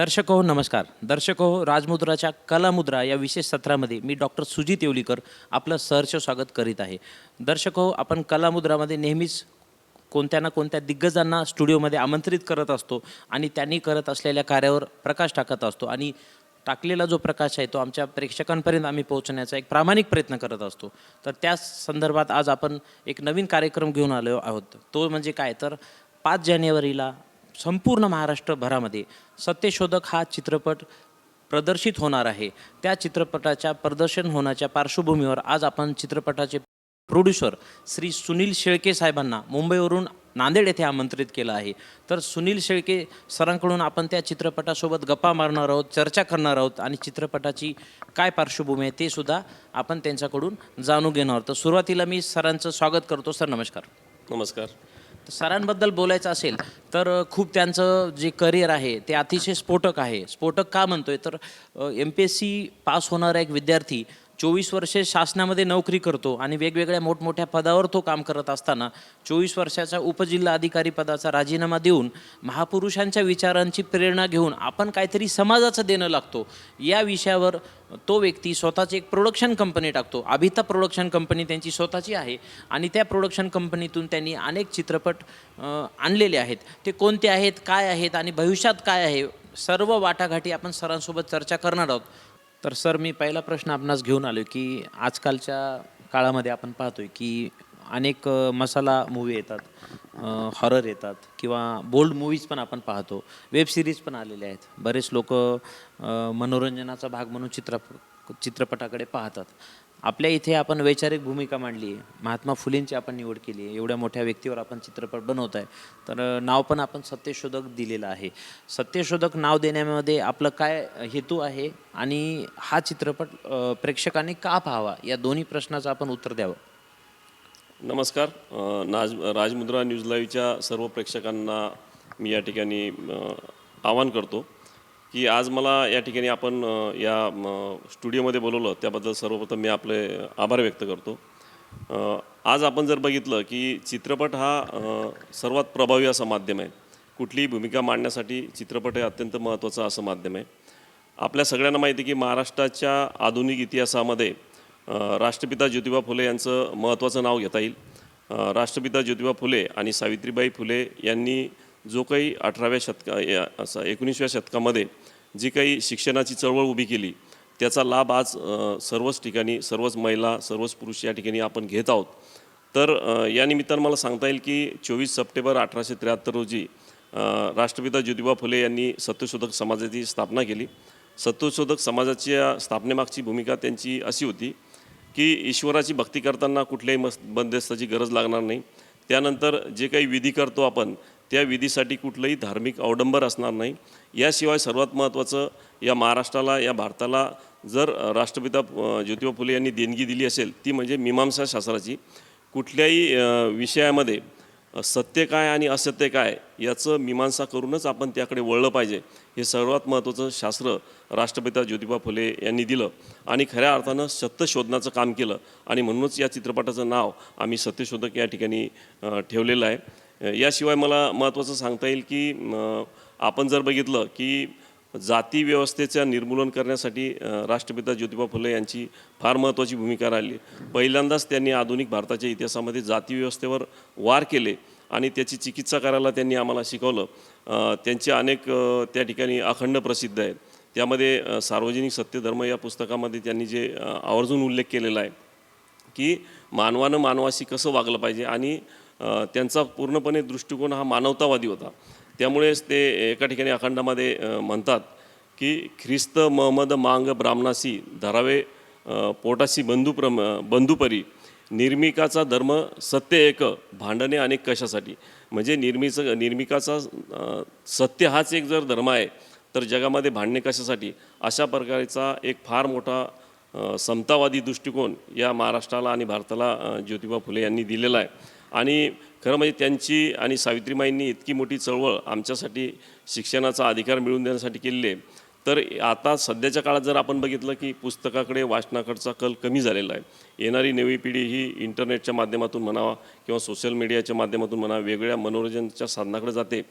दर्शक हो नमस्कार. दर्शक हो राजमुद्राच्या कलामुद्रा या विशेष सत्रामध्ये मी डॉक्टर सुजित येवलीकर आपलं सहर्ष स्वागत करीत आहे. दर्शक हो आपण कलामुद्रामध्ये नेहमीच कोणत्या ना कोणत्या दिग्गजांना स्टुडिओमध्ये आमंत्रित करत असतो आणि त्यांनी करत असलेल्या कार्यावर प्रकाश टाकत असतो आणि टाकलेला जो प्रकाश आहे तो आमच्या प्रेक्षकांपर्यंत आम्ही पोहोचण्याचा एक प्रामाणिक प्रयत्न करत असतो. तर त्या संदर्भात आज आपण एक नवीन कार्यक्रम घेऊन आलो आहोत. तो म्हणजे काय? तर पाच जानेवारीला संपूर्ण महाराष्ट्रभरामध्ये सत्यशोधक हा चित्रपट प्रदर्शित होणार आहे. त्या चित्रपटाच्या प्रदर्शन होण्याच्या पार्श्वभूमीवर आज आपण चित्रपटाचे प्रोड्युसर श्री सुनील शेळके साहेबांना मुंबईवरून नांदेड येथे आमंत्रित केलं आहे. तर सुनील शेळके सरांकडून आपण त्या चित्रपटासोबत गप्पा मारणार आहोत चर्चा करणार आहोत आणि चित्रपटाची काय पार्श्वभूमी आहे ते सुद्धा आपण त्यांच्याकडून जाणून घेणार आहोत. तर सुरुवातीला मी सरांचं स्वागत करतो. सर नमस्कार. नमस्कार. सरांबद्दल बोलायचं असेल तर खूप त्यांचं जे करिअर आहे ते अतिशय स्फोटक आहे. स्फोटक का म्हणतोय? तर M P S C pass होणारा एक विद्यार्थी चोवीस वर्षे शासनामध्ये नोकरी करतो आणि वेगवेगळ्या मोठमोठ्या पदावर तो काम करत असताना चोवीस वर्षाचा उपजिल्हा अधिकारी पदाचा राजीनामा देऊन महापुरुषांच्या विचारांची प्रेरणा घेऊन आपण काहीतरी समाजाचं देणं लागतो. या विषयावर तो व्यक्ती स्वतःची एक प्रोडक्शन कंपनी टाकतो. अभिता प्रोडक्शन कंपनी त्यांची स्वतःची आहे आणि त्या प्रोडक्शन कंपनीतून त्यांनी अनेक चित्रपट आणलेले आहेत. ते कोणते आहेत काय आहेत आणि भविष्यात काय आहे सर्व वाटाघाटी आपण सरांसोबत चर्चा करणार आहोत. तर सर मी पहिला प्रश्न आपणास घेऊन आलो की आजकालच्या काळामध्ये आपण पाहतोय की अनेक मसाला मूवी येतात हॉरर येतात किंवा बोल्ड मूवीज पण आपण पाहतो. वेब सिरीज पण आलेले आहेत. बरेच लोक मनोरंजनाचा भाग म्हणून चित्रप चित्रपटाकडे पाहतात. आपल्या इथे आपण वैचारिक भूमिका मांडली आहे. महात्मा फुलेंची आपण निवड केली आहे. एवढ्या मोठ्या व्यक्तीवर आपण चित्रपट बनवत आहे. तर नाव पण आपण सत्यशोधक दिलेलं आहे. सत्यशोधक नाव देण्यामध्ये आपलं काय हेतू आहे आणि हा चित्रपट प्रेक्षकांनी का पाहावा? या दोन्ही प्रश्नाचं आपण उत्तर द्यावं. नमस्कार. नाज राजमुद्रा न्यूज लाईव्हच्या सर्व प्रेक्षकांना मी या ठिकाणी आवाहन करतो. की आज मला या ठिकाणी आपण या स्टुडिओमध्ये बोलवलं त्याबद्दल सर्वप्रथम मी आपले आभार व्यक्त करतो. आज आपण जर बघितलं की चित्रपट हा सर्वात प्रभावी असं माध्यम आहे. कुठलीही भूमिका मांडण्यासाठी चित्रपट हे अत्यंत महत्त्वाचं असं माध्यम आहे. आपल्या सगळ्यांना माहिती आहे की महाराष्ट्राच्या आधुनिक इतिहासामध्ये राष्ट्रपिता ज्योतिबा फुले यांचं महत्त्वाचं नाव घेता येईल. राष्ट्रपिता ज्योतिबा फुले आणि सावित्रीबाई फुले यांनी जो काही अठराव्या शतका या- असं एकोणीसव्या शतकामध्ये जी काही शिक्षणाची चळवळ उभी केली त्याचा लाभ आज सर्वच ठिकाणी सर्वच महिला सर्वच पुरुष या ठिकाणी आपण घेत आहोत. तर या निमित्तानं मला सांगता येईल की चोवीस सप्टेंबर अठराशे त्र्याहत्तर रोजी राष्ट्रपिता ज्योतिबा फुले यांनी सत्यशोधक समाजाची स्थापना केली. सत्यशोधक समाजाच्या स्थापनेमागची भूमिका त्यांची अशी होती की ईश्वराची भक्ती करताना कुठल्याही मस् बंदिस्ताची गरज लागणार नाही. त्यानंतर जे काही विधी करतो आपण त्या विधीसाठी कुठलंही धार्मिक अवडंबर असणार नाही. याशिवाय सर्वात महत्त्वाचं या महाराष्ट्राला या भारताला जर राष्ट्रपिता ज्योतिबा फुले यांनी देणगी दिली असेल ती म्हणजे मीमांसा शास्त्राची कुठल्याही विषयामध्ये सत्य काय आणि असत्य काय याचं मीमांसा करूनच आपण त्याकडे वळलं पाहिजे. हे सर्वात महत्त्वाचं शास्त्र राष्ट्रपिता ज्योतिबा फुले यांनी दिलं आणि खऱ्या अर्थानं सत्य शोधण्याचं काम केलं. आणि म्हणूनच या चित्रपटाचं नाव आम्ही सत्यशोधक या ठिकाणी ठेवलेलं आहे. याशिवाय मला महत्त्वाचं सांगता येईल की आपण जर बघितलं की जाती व्यवस्थेचं निर्मूलन करण्यासाठी राष्ट्रपिता ज्योतिबा फुले यांची फार महत्त्वाची भूमिका राहिली. पहिल्यांदाच त्यांनी आधुनिक भारताच्या इतिहासामध्ये जाती व्यवस्थेवर वार केले आणि त्याची चिकित्सा करायला त्यांनी आम्हाला शिकवलं. त्यांचे अनेक त्या ठिकाणी अखंड प्रसिद्ध आहेत. त्यामध्ये सार्वजनिक सत्यधर्म या पुस्तकामध्ये त्यांनी जे आवर्जून उल्लेख केलेला आहे की मानवानं मानवाशी कसं वागलं पाहिजे आणि त्यांचा पूर्णपणे दृष्टिकोन हा मानवतावादी होता. त्यामुळेच ते एका ठिकाणी अखंडामध्ये म्हणतात की ख्रिस्त महमद मांग ब्राह्मणासी धरावे पोटासी बंधू प्रम बंधुपरी निर्मिकाचा धर्म सत्य एक भांडणे अनेक कशासाठी? म्हणजे निर्मीचं निर्मिकाचा सत्य हाच एक जर धर्म आहे तर जगामध्ये भांडणे कशासाठी? अशा प्रकारचा एक फार मोठा समतावादी दृष्टिकोन या महाराष्ट्राला आणि भारताला ज्योतिबा फुले यांनी दिलेला आहे. आणि खरं म्हणजे त्यांची आणि सावित्रीमाईंनी इतकी मोठी चळवळ आमच्यासाठी शिक्षणाचा अधिकार मिळवून देण्यासाठी केलेली आहे. तर आता सध्याच्या काळात जर आपण बघितलं की पुस्तकाकडे वाचनाकडचा कल कमी झालेला आहे. येणारी नवी पिढी ही इंटरनेटच्या माध्यमातून म्हणावा किंवा सोशल मीडियाच्या माध्यमातून म्हणा वेगळ्या मनोरंजनाच्या साधनाकडे जाते.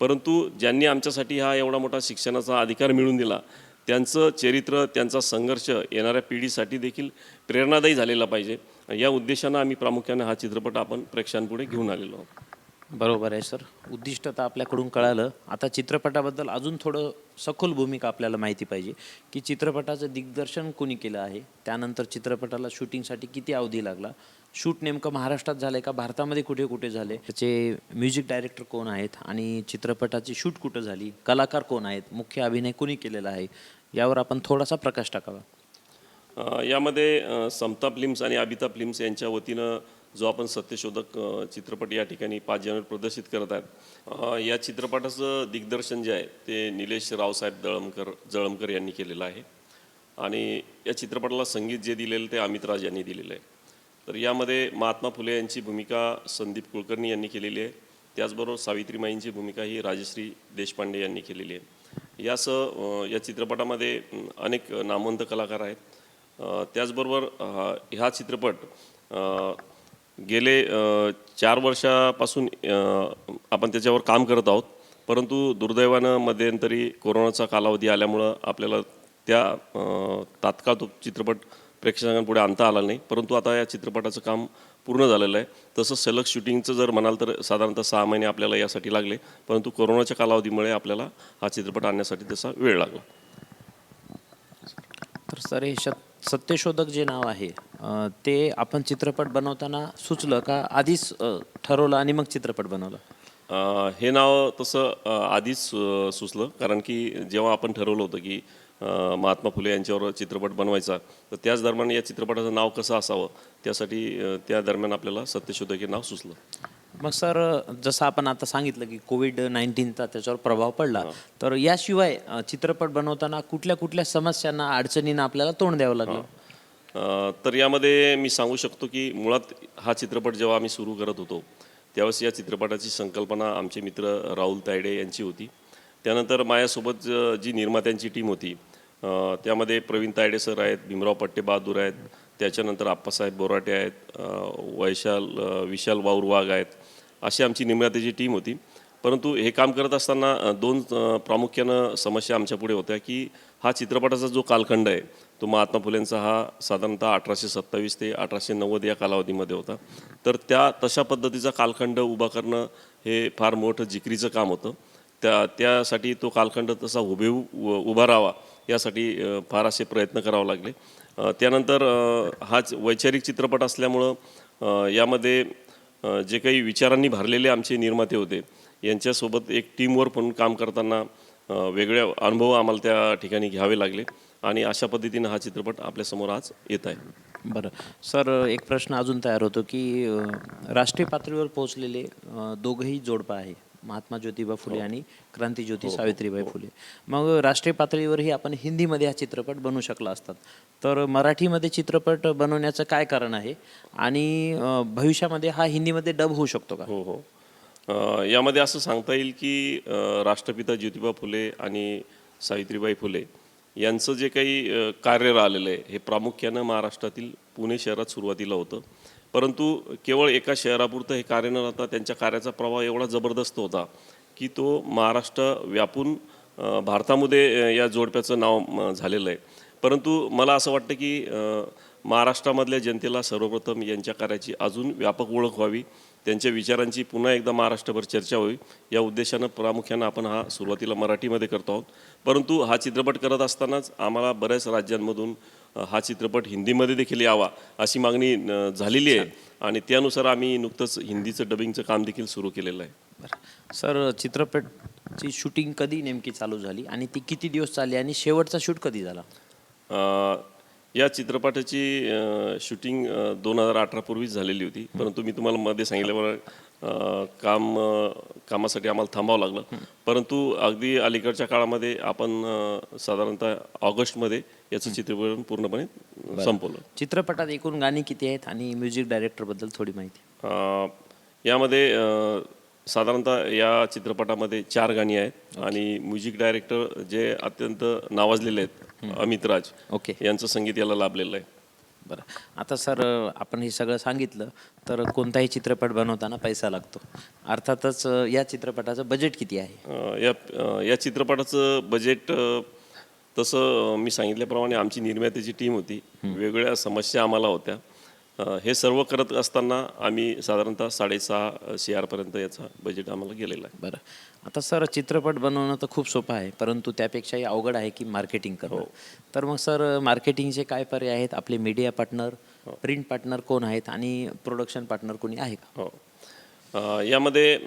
परंतु ज्यांनी आमच्यासाठी हा एवढा मोठा शिक्षणाचा अधिकार मिळवून दिला त्यांचं चरित्र त्यांचा संघर्ष येणाऱ्या पिढीसाठी देखील प्रेरणादायी झालेला पाहिजे. या उद्देशानं आम्ही प्रामुख्याने हा चित्रपट आपण प्रेक्षकांपुढे घेऊन आलेलो आहोत. बरोबर आहे सर. उद्दिष्ट तर आपल्याकडून कळालं. आता चित्रपटाबद्दल अजून थोडं सखोल भूमिका आपल्याला माहिती पाहिजे की चित्रपटाचं दिग्दर्शन कोणी केलं आहे? त्यानंतर चित्रपटाला शूटिंगसाठी किती अवधी लागला? शूट नेमकं महाराष्ट्रात झालं का? भारतामध्ये कुठे कुठे झाले त्याचे म्युझिक डायरेक्टर कोण आहेत? आणि चित्रपटाची शूट कुठं झाली? कलाकार कोण आहेत? मुख्य अभिनय कोणी केलेला आहे? यावर आपण थोडासा प्रकाश टाकावा. यामध्ये समता फिल्म्स आणि अभिता फिल्म्स यांच्या वतीनं जो आपण सत्यशोधक चित्रपट या ठिकाणी पाच जानेवारी प्रदर्शित करत आहेत. या चित्रपटाचं दिग्दर्शन जे आहे ते निलेश रावसाहेब दळमकर जळमकर यांनी केलेलं आहे. आणि या चित्रपटाला संगीत जे दिलेलं ते अमित राज यांनी दिलेलं आहे. तर यामध्ये महात्मा फुले यांची भूमिका संदीप कुलकर्णी यांनी केलेली आहे. त्याचबरोबर सावित्रीमाईंची भूमिका ही राजश्री देशपांडे यांनी केलेली आहे. यासह या चित्रपटामध्ये अनेक नामवंत कलाकार आहेत. त्याचबरोबर हा चित्रपट गेले चार वर्षापासून आपण त्याच्यावर काम करत आहोत. परंतु दुर्दैवानं मध्यंतरी कोरोनाचा कालावधी आल्यामुळं आपल्याला त्या तात्काळ तो चित्रपट प्रेक्षकांपुढे आणता आला नाही. परंतु आता या चित्रपटाचं काम पूर्ण झालेलं आहे. तसं सलग शूटिंगचं जर म्हणाल तर साधारणतः सहा महिने आपल्याला यासाठी लागले. परंतु कोरोनाच्या कालावधीमुळे आपल्याला हा चित्रपट आणण्यासाठी तसा वेळ लागला. सर हे शत सत्यशोधक जे नाव आहे अं, ते आपण चित्रपट बनवताना सुचलं का? आधीच अं, ठरवलं आणि मग चित्रपट बनवला? अ, हे नाव तसं अ, आधीच सु सुचलं. कारण की जेव्हा आपण ठरवलं होतं की अ, महात्मा फुले यांच्यावर चित्रपट बनवायचा तर त्याच दरम्यान या चित्रपटाचं नाव कसं असावं? त्यासाठी अ, त्या दरम्यान आपल्याला सत्यशोधक हे नाव सुचलं. मग सर जसं आपण आता सांगितलं की कोविड नाईन्टीनचा त्याच्यावर प्रभाव पडला तर याशिवाय अं, चित्रपट बनवताना कुठल्या कुठल्या समस्यांना अडचणींना आपल्याला तोंड द्यावं लागलं? अ, तर यामध्ये मी सांगू शकतो की मुळात हा चित्रपट जेव्हा आम्ही सुरू करत होतो त्यावेळेस या चित्रपटाची संकल्पना आमचे मित्र राहुल तायडे यांची होती. त्यानंतर माझ्यासोबत ज- जी निर्मात्यांची टीम होती अ, त्यामध्ये प्रवीण तायडे सर आहेत भीमराव पट्टे बहादूर आहेत त्याच्यानंतर आप्पासाहेब बोराटे आहेत अ, वैशाल अ, विशाल वाऊर वाघ आहेत अशी आमची निर्मात्याची टीम होती. परंतु हे काम करत असताना दोन प्रामुख्यानं समस्या आमच्यापुढे होत्या की हा चित्रपटाचा जो कालखंड आहे तो महात्मा फुलेंचा हा साधारणतः अठराशे सत्तावीस ते अठराशे नव्वद या कालावधीमध्ये होता. तर त्या तशा पद्धतीचा कालखंड उभा करणं हे फार मोठं जिकरीचं काम होतं. त्या त्यासाठी तो कालखंड तसा हुबेहूब उभा राहावा यासाठी फार असे प्रयत्न करावे लागले. त्यानंतर हाच वैचारिक चित्रपट असल्यामुळं यामध्ये जे काही विचारांनी भरलेले आमचे निर्माते होते यांच्यासोबत एक टीमवर पण काम करताना वेगळ्या वेगळे अनुभव आम्हाला त्या ठिकाणी घ्यावे लागले. आणि अशा पद्धतीनं हा चित्रपट आपल्यासमोर आज येत आहे. बरं. सर एक प्रश्न अजून तयार होतो की राष्ट्रीय पातळीवर पोहोचलेले दोघंही जोडपं आहे महात्मा ज्योतिबा फुले आणि क्रांतीज्योती सावित्रीबाई फुले. मग राष्ट्रीय पातळीवरही आपण हिंदीमध्ये हा चित्रपट बनवू शकला असतात. तर मराठीमध्ये चित्रपट बनवण्याचं काय कारण आहे? आणि भविष्यामध्ये हा हिंदीमध्ये डब होऊ शकतो का? हो हो. यामध्ये असं सांगता येईल की राष्ट्रपिता ज्योतिबा फुले आणि सावित्रीबाई फुले यांचं जे काही कार्य राहिलेलं आहे हे प्रामुख्यानं महाराष्ट्रातील पुणे शहरात सुरुवातीला होतं. परंतु केवळ एका शहरापुरतं हे कार्य न राहता त्यांच्या कार्याचा प्रभाव एवढा जबरदस्त होता की तो महाराष्ट्र व्यापून भारतामध्ये या जोडप्याचं नाव म, झालेलं आहे. परंतु मला असं वाटतं की महाराष्ट्रामधल्या जनतेला सर्वप्रथम यांच्या कार्याची अजून व्यापक ओळख व्हावी त्यांच्या विचारांची पुन्हा एकदा महाराष्ट्रभर चर्चा होईल. या उद्देशानं प्रामुख्यानं आपण हा सुरुवातीला मराठीमध्ये करतो आहोत. परंतु हा चित्रपट करत असतानाच आम्हाला बऱ्याच राज्यांमधून हा चित्रपट हिंदीमध्ये देखील यावा अशी मागणी झालेली आहे. आणि त्यानुसार आम्ही नुकतंच हिंदीचं डबिंगचं काम देखील सुरू केलेलं आहे. बरं. सर चित्रपटची शूटिंग कधी नेमकी चालू झाली? आणि ती किती दिवस चालली? आणि शेवटचा शूट कधी झाला? या चित्रपटाची शूटिंग दोन हजार अठरापूर्वीच झालेली होती. परंतु मी तुम्हाला मध्ये सांगितल्यावर काम कामासाठी आम्हाला थांबावं लागलं. परंतु अगदी अलीकडच्या काळामध्ये आपण साधारणतः ऑगस्टमध्ये याचं चित्रीकरण पूर्णपणे संपवलं. चित्रपटात एकूण गाणी किती आहेत आणि म्युझिक डायरेक्टरबद्दल थोडी माहिती? यामध्ये साधारणतः या चित्रपटामध्ये चार गाणी आहेत. आणि म्युझिक डायरेक्टर जे अत्यंत नावाजलेले आहेत अमित राज ओके. यांचं संगीत याला लाभलेलं आहे. बरं. आता सर आपण हे सगळं सांगितलं तर कोणताही चित्रपट बनवताना पैसा लागतो. अर्थातच या चित्रपटाचं बजेट किती आहे? अ, या अ, या चित्रपटाचं बजेट अ, तसं अ, मी सांगितल्याप्रमाणे आमची निर्मात्याची टीम होती. वेगवेगळ्या समस्या आम्हाला होत्या. हे सर्व करत असताना आम्ही साधारणतः साडेसहा सी आरपर्यंत याचा बजेट आम्हाला गेलेला आहे. बरं. आता सर चित्रपट बनवणं तर खूप सोपं आहे परंतु त्यापेक्षाही अवघड आहे की मार्केटिंग करणं तर मग सर मार्केटिंगचे काय पर्याय आहेत? आपले मीडिया पार्टनर प्रिंट पार्टनर कोण आहेत आणि प्रोडक्शन पार्टनर कोणी आहे का? हो. यामध्ये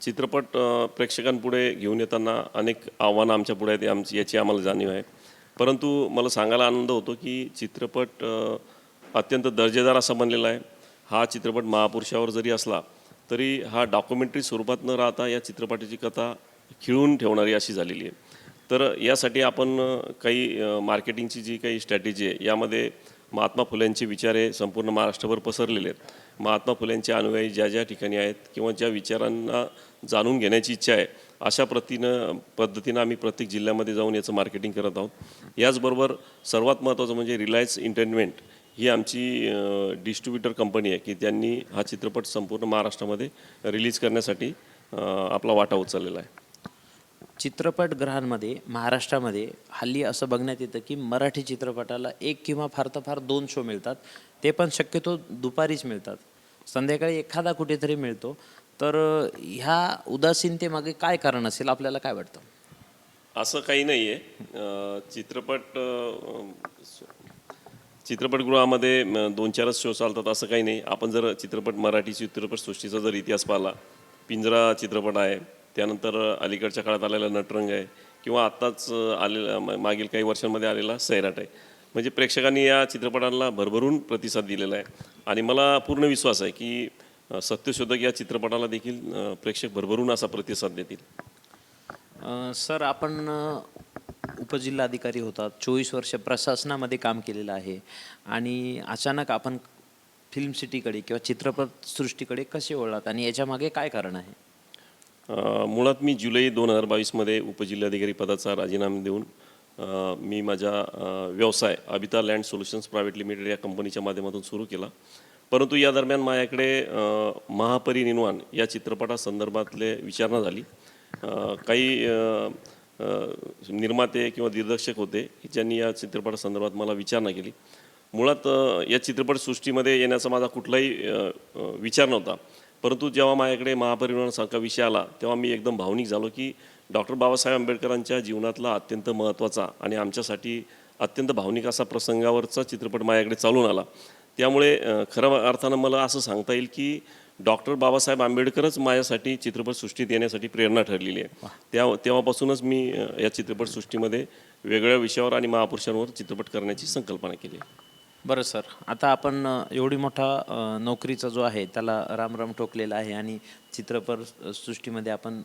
चित्रपट प्रेक्षकांपुढे घेऊन येताना अनेक आव्हानं आमच्या पुढे आहेत आमची याची आम्हाला जाणीव आहे. परंतु मला सांगायला आनंद होतो की चित्रपट अत्यंत दर्जेदार असा बनलेला आहे. हा चित्रपट महापुरुषावर जरी असला तरी हा डॉक्युमेंटरी स्वरूपात न राहता या चित्रपटाची कथा खिळून ठेवणारी अशी झालेली आहे. तर यासाठी आपण काही मार्केटिंगची जी काही स्ट्रॅटेजी आहे यामध्ये महात्मा फुल्यांचे विचार हे संपूर्ण महाराष्ट्रभर पसरलेले आहेत. महात्मा फुल्यांचे अनुयायी ज्या ज्या ठिकाणी आहेत किंवा ज्या विचारांना जाणून घेण्याची इच्छा आहे अशा प्रतीनं पद्धतीनं आम्ही प्रत्येक जिल्ह्यामध्ये जाऊन याचं मार्केटिंग करत आहोत. याचबरोबर सर्वात महत्त्वाचं म्हणजे रिलायन्स इंटरटेनमेंट ही आमची डिस्ट्रीब्युटर कंपनी आहे की त्यांनी हा चित्रपट संपूर्ण महाराष्ट्रामध्ये रिलीज करण्यासाठी आपला वाटा उचललेला आहे. चित्रपटगृहांमध्ये महाराष्ट्रामध्ये हल्ली असं बघण्यात येतं की मराठी चित्रपटाला एक किंवा फार तर फार दोन शो मिळतात. ते पण शक्यतो दुपारीच मिळतात. संध्याकाळी एखादा कुठेतरी मिळतो. तर ह्या उदासीनतेमागे काय कारण असेल? आपल्याला काय वाटतं? असं काही नाही आहे चित्रपट चित्रपटगृहामध्ये दोन चारच शो चालतात असं काही नाही. आपण जर चित्रपट मराठी चित्रपटसृष्टीचा जर इतिहास पाहिला पिंजरा चित्रपट आहे त्यानंतर अलीकडच्या काळात आलेला नटरंग आहे किंवा आत्ताच आलेला मागील काही वर्षांमध्ये आलेला सैराट आहे. म्हणजे प्रेक्षकांनी या चित्रपटांना भरभरून प्रतिसाद दिलेला आहे. आणि मला पूर्ण विश्वास आहे की सत्यशोधक या चित्रपटाला देखील प्रेक्षक भरभरून असा प्रतिसाद देतील. सर आपण उपजिल्हाधिकारी होतात. चोवीस वर्ष प्रशासनामध्ये काम केलेलं आहे. आणि अचानक आपण फिल्म सिटीकडे किंवा चित्रपटसृष्टीकडे कसे वळलात? आणि याच्यामागे काय कारण आहे? मुळात मी जुलै दोन हजार बावीसमध्ये उपजिल्हाधिकारी पदाचा राजीनामा देऊन मी माझा व्यवसाय Abita land solutions private limited या कंपनीच्या माध्यमातून सुरू केला. परंतु या दरम्यान माझ्याकडे महापरिनिर्वाण या चित्रपटासंदर्भातले विचारणा झाली. काही निर्माते किंवा दिग्दर्शक होते की ज्यांनी या चित्रपटासंदर्भात मला विचारणा केली. मुळात या चित्रपटसृष्टीमध्ये येण्याचा माझा कुठलाही विचार नव्हता. परंतु जेव्हा माझ्याकडे महापरिनिर्वाणासारखा विषय आला तेव्हा मी एकदम भावनिक झालो की डॉक्टर बाबासाहेब आंबेडकरांच्या जीवनातला अत्यंत महत्त्वाचा आणि आमच्यासाठी अत्यंत भावनिक असा प्रसंगावरचा चित्रपट माझ्याकडे चालून आला. त्यामुळे खऱ्या अर्थानं मला असं सांगता येईल की डॉक्टर बाबासाहेब आंबेडकरच माझ्यासाठी चित्रपटसृष्टीत येण्यासाठी प्रेरणा ठरलेली आहे. त्या तेव्हापासूनच मी या चित्रपटसृष्टीमध्ये वेगळ्या विषयावर आणि महापुरुषांवर चित्रपट करण्याची संकल्पना केली आहे. बरं सर आता आपण एवढी मोठा नोकरीचा जो आहे त्याला रामराम ठोकलेला आहे आणि चित्रपट सृष्टीमध्ये आपण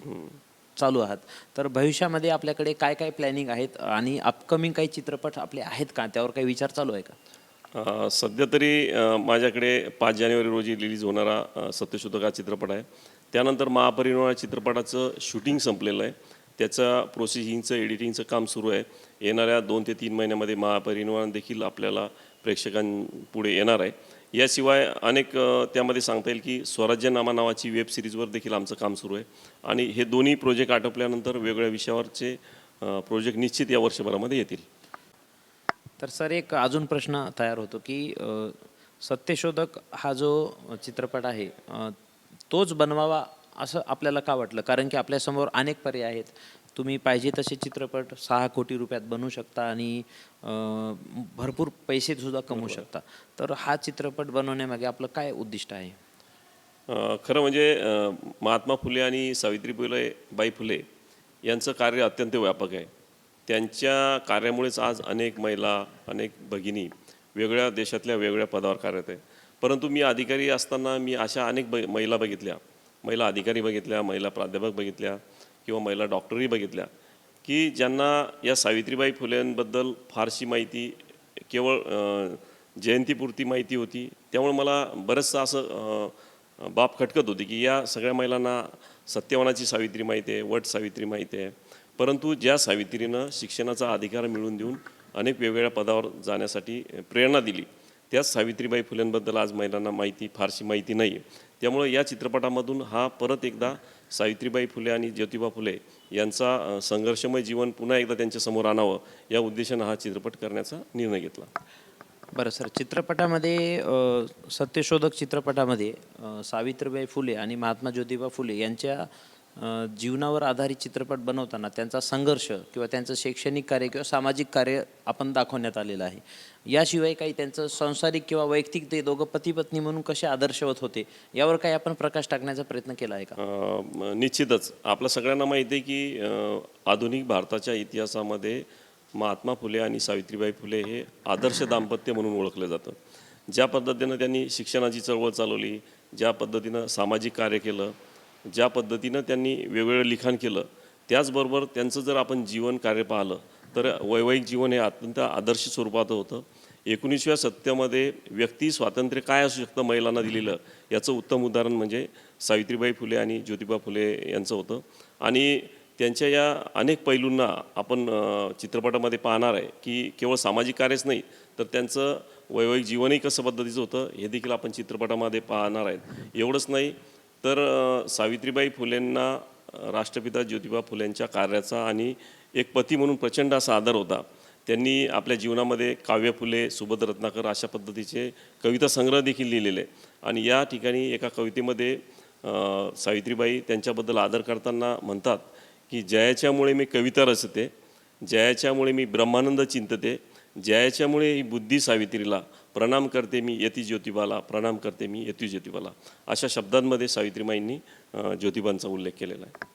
चालू आहात. तर भविष्यामध्ये आपल्याकडे काय काय प्लॅनिंग आहेत आणि अपकमिंग काही चित्रपट आपले आहेत का? त्यावर काही विचार चालू आहे का? सध्या तरी माझ्याकडे पाच जानेवारी रोजी रिलीज होणारा सत्यशोधक हा चित्रपट आहे. त्यानंतर महापरिनिर्वाण चित्रपटाचं शूटिंग संपलेलं आहे. त्याचं प्रोसेसिंगचं एडिटिंगचं काम सुरू आहे. येणाऱ्या दोन ते तीन महिन्यामध्ये महापरिनिर्वाण देखील आपल्याला प्रेक्षकांपुढे येणार आहे. याशिवाय अनेक त्यामध्ये सांगता येईल की स्वराज्य नामा नावाची वेब सिरीजवर देखील आमचं काम सुरू आहे. आणि हे दोन्ही प्रोजेक्ट आटोपल्यानंतर वेगवेगळ्या विषयावरचे प्रोजेक्ट निश्चित या वर्षभरामध्ये येतील. तर सर एक अजून प्रश्न तयार होतो की सत्यशोधक हा जो चित्रपट आहे तोच बनवावा असं आपल्याला का वाटलं? कारण की आपल्यासमोर अनेक पर्याय आहेत. तुम्ही पाहिजे तसे चित्रपट सहा कोटी रुपयात बनवू शकता आणि भरपूर पैसे सुद्धा कमवू शकता. तर हा चित्रपट बनवण्यामागे आपलं काय उद्दिष्ट आहे? खरं म्हणजे महात्मा फुले आणि सावित्री फुले बाई फुले यांचं कार्य अत्यंत व्यापक आहे. त्यांच्या कार्यामुळेच आज अनेक महिला अनेक भगिनी वेगळ्या देशातल्या वेगळ्या पदावर कार्यरत आहे परंतु मी अधिकारी असताना मी अशा अनेक ब महिला बघितल्या. महिला अधिकारी बघितल्या महिला प्राध्यापक बघितल्या किंवा महिला डॉक्टरही बघितल्या की ज्यांना या सावित्रीबाई फुलेंबद्दल फारशी माहिती केवळ जयंतीपुरती माहिती होती. त्यामुळे मला बरंचसं असं बाप खटकत होती की या सगळ्या महिलांना सत्यवानाची सावित्री माहिती आहे वट सावित्री माहिती आहे. परंतु ज्या सावित्रीनं शिक्षणाचा अधिकार मिळवून देऊन अनेक वेगवेगळ्या पदावर जाण्यासाठी प्रेरणा दिली त्याच सावित्रीबाई फुलेंबद्दल आज महिलांना माहिती फारशी माहिती नाही आहे त्यामुळे या चित्रपटामधून हा परत एकदा सावित्रीबाई फुले आणि ज्योतिबा फुले यांचा संघर्षमय जीवन पुन्हा एकदा त्यांच्यासमोर आणावं या उद्देशानं हा चित्रपट करण्याचा निर्णय घेतला. बरं सर चित्रपटामध्ये सत्यशोधक चित्रपटामध्ये सावित्रीबाई फुले आणि महात्मा ज्योतिबा फुले यांच्या जीवनावर आधारित चित्रपट बनवताना त्यांचा संघर्ष किंवा त्यांचं शैक्षणिक कार्य किंवा सामाजिक कार्य आपण दाखवण्यात आलेलं आहे. याशिवाय काही त्यांचं सांसारिक किंवा वैयक्तिक ते दोघं पती पत्नी म्हणून कसे आदर्शवत होते यावर काही आपण प्रकाश टाकण्याचा प्रयत्न केला आहे का? निश्चितच. आपल्या सगळ्यांना माहिती आहे की आधुनिक भारताच्या इतिहासामध्ये महात्मा फुले आणि सावित्रीबाई फुले हे आदर्श दाम्पत्य म्हणून ओळखलं जातं ज्या पद्धतीनं त्यांनी शिक्षणाची चळवळ चालवली ज्या पद्धतीनं सामाजिक कार्य केलं ज्या पद्धतीनं त्यांनी वेगवेगळं लिखाण केलं त्याचबरोबर त्यांचं जर आपण जीवन कार्य पाहिलं तर वैवाहिक जीवन हे अत्यंत आदर्श स्वरूपाचं होतं. एकोणीसव्या सत्यामध्ये व्यक्ती स्वातंत्र्य काय असू शकतं महिलांना दिलेलं याचं उत्तम उदाहरण म्हणजे सावित्रीबाई फुले आणि ज्योतिबा फुले यांचं होतं. आणि त्यांच्या या अनेक पैलूंना आपण चित्रपटामध्ये पाहणार आहे की केवळ सामाजिक कार्यच नाही तर त्यांचं वैवाहिक जीवनही कसं पद्धतीचं होतं हे देखील आपण चित्रपटामध्ये पाहणार आहेत. एवढंच नाही तर सावित्रीबाई फुलेंना राष्ट्रपिता ज्योतिबा फुलेंच्या कार्याचा आणि एक पती म्हणून प्रचंड असा आदर होता. त्यांनी आपल्या जीवनामध्ये काव्य फुले सुबोध रत्नाकर अशा पद्धतीचे कविता संग्रह देखील लिहिलेले. आणि या ठिकाणी एका कवितेमध्ये सावित्रीबाई त्यांच्याबद्दल आदर करताना म्हणतात की जयाच्यामुळे मी कविता रचते जयाच्यामुळे मी ब्रह्मानंद चिंतते जयाच्यामुळे ही बुद्धी सावित्रीला प्रणाम करते मी यती ज्योतिबाला प्रणाम करते मी यती ज्योतिबाला. अशा शब्दांमध्ये सावित्रीबाईंनी ज्योतिबांचा उल्लेख केलेला आहे.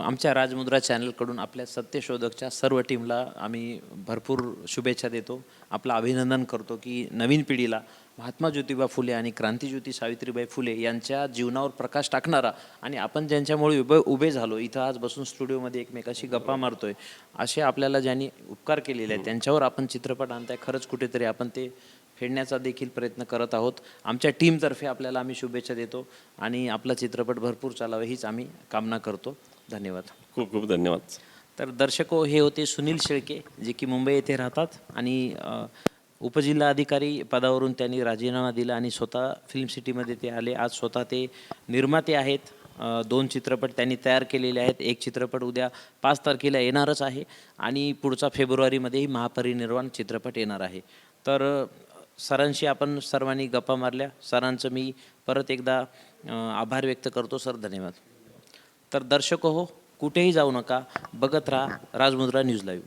आमच्या राजमुद्रा चॅनलकडून आपल्या सत्यशोधकच्या सर्व टीमला आम्ही भरपूर शुभेच्छा देतो. आपलं अभिनंदन करतो की नवीन पिढीला महात्मा ज्योतिबा फुले आणि क्रांतीज्योती सावित्रीबाई फुले यांच्या जीवनावर प्रकाश टाकणारा आणि आपण ज्यांच्यामुळे उभे उभे झालो इथं आज बसून स्टुडिओमध्ये एकमेकाशी गप्पा मारतोय असे आपल्याला ज्यांनी उपकार केलेले आहेत त्यांच्यावर आपण चित्रपट आणताय खरंच कुठेतरी आपण ते फेडण्याचा देखील प्रयत्न करत आहोत. आमच्या टीमतर्फे आपल्याला आम्ही शुभेच्छा देतो आणि आपला चित्रपट भरपूर चालावा हीच आम्ही कामना करतो. धन्यवाद. खूप खूप धन्यवाद. तर दर्शको हे होते सुनील शेळके जे की मुंबई येथे राहतात आणि उपजिल्हाधिकारी उपजिल्हा अधिकारी पदावरून त्यांनी राजीनामा दिला आणि स्वतः फिल्म सिटीमध्ये ते आले. आज स्वतः ते निर्माते आहेत. दोन चित्रपट त्यांनी तयार केलेले आहेत. एक चित्रपट उद्या पाच तारखेला येणारच आहे आणि पुढचा फेब्रुवारीमध्येही महापरिनिर्वाण चित्रपट येणार आहे. तर सरांशी आपण सर्वांनी गप्पा मारल्या. सरांचं मी परत एकदा आभार व्यक्त करतो. सर धन्यवाद. तर दर्शक हो कुठेही जाऊ नका. बघत राहा राजमुद्रा न्यूज लाईव्ह.